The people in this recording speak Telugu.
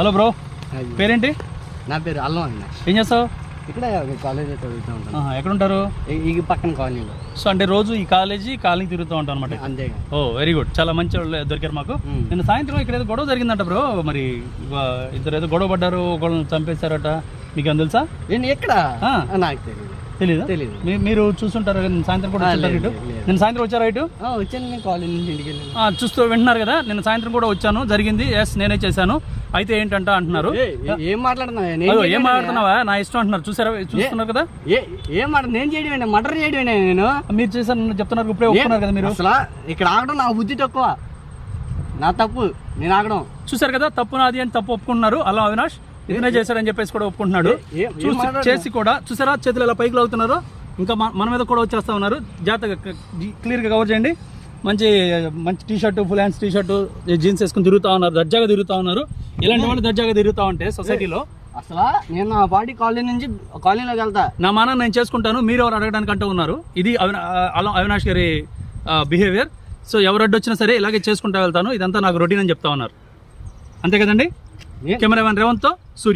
హలో బ్రో పేరేంటి? నా పేరు అల్లం అన్న ఏం చేస్తావు? ఇక్కడ కాలేజ్ చదువుతూ ఉంటాను. ఎక్కడ ఉంటారు ఈ- పక్కన కాలనీలో. సో అంటే రోజు ఈ కాలేజీ కాలనీ తిరుగుతూ ఉంటాం అనమాట అంతేగా ఓ వెరీ గుడ్ చాలా మంచి వాళ్ళు దొరికారు మాకు. నిన్న సాయంత్రం ఇక్కడ ఏదో గొడవ జరిగిందంట బ్రో. మరి ఇద్దరు ఏదో గొడవ పడ్డారు ఒకళ్ళని చంపేశారట. మీకు ఏమైనా తెలుసా? నేను ఎక్కడ. నాకు తెలియదు తెలీదా? తెలీదు. మీరు చూస్తుంటారు సాయంత్రం కూడా వచ్చారు ఇటు. నిన్న సాయంత్రం వచ్చారా ఇటు? వచ్చాను నేను కాలేజ్ నుంచి ఇంటికి చూస్తూ వింటున్నారు కదా నిన్న సాయంత్రం కూడా వచ్చాను జరిగింది. ఎస్ నేనే చేశాను. అయితే ఏంటంట అంటున్నారు? ఏ, మాట్లాడుతున్నావు? ఏం? మాట్లాడుతున్నావా? నా ఇష్టం అంటున్నారు. చూసారా? చూస్తున్నారు కదా? ఏ మాట నేను చేయడమేనా మర్డర్ చేయడమేనా నేను? మీరు చేశాను చెప్తున్నారు ఇప్పుడే ఒప్పుకున్నారు కదా మీరు? అసలు ఇక్కడ ఆగడం నా బుద్ధి తక్కువ. నా తప్పు. నేను ఆగడం. చూసారు కదా? తప్పు నాది అని తప్పు ఒప్పుకుంటున్నారు అలా అవినాష్ ఇతనే చేశారని చెప్పేసి కూడా ఒప్పుకుంటున్నాడు. చూసి కూడా చూసారా? చేతులు ఇలా పైకి లాగుతున్నారు? ఇంకా మన మన మీద కూడా వచ్చేస్తా ఉన్నారు. జాగ్రత్తగా క్లియర్గా కవర్ చేయండి. మంచి మంచి T shirt full hands T shirt jeans వేసుకుని తిరుగుతా ఉన్నారు. దర్జాగా తిరుగుతా ఉన్నారు. ఇలాంటి వాళ్ళు దర్జాగా తిరుగుతా ఉంటే సొసైటీలో. అసలు నేను నా పార్టీ కాలేజ్ నుంచి కాలనీలోకి వెళ్తా. నా మానాన్ని నేను చేసుకుంటాను మీరు ఎవరు అడగడానికి అంటూ ఉన్నారు. ఇది అవినాష్ గారి బిహేవియర్ సో ఎవరు అడ్డు వచ్చినా సరే ఇలాగే చేసుకుంటూ వెళ్తాను. ఇదంతా నాకు రొటీన్ అని చెప్తా ఉన్నారు. అంతే కదండి? కెమెరామెన్ రేవంత్తో సూర్య.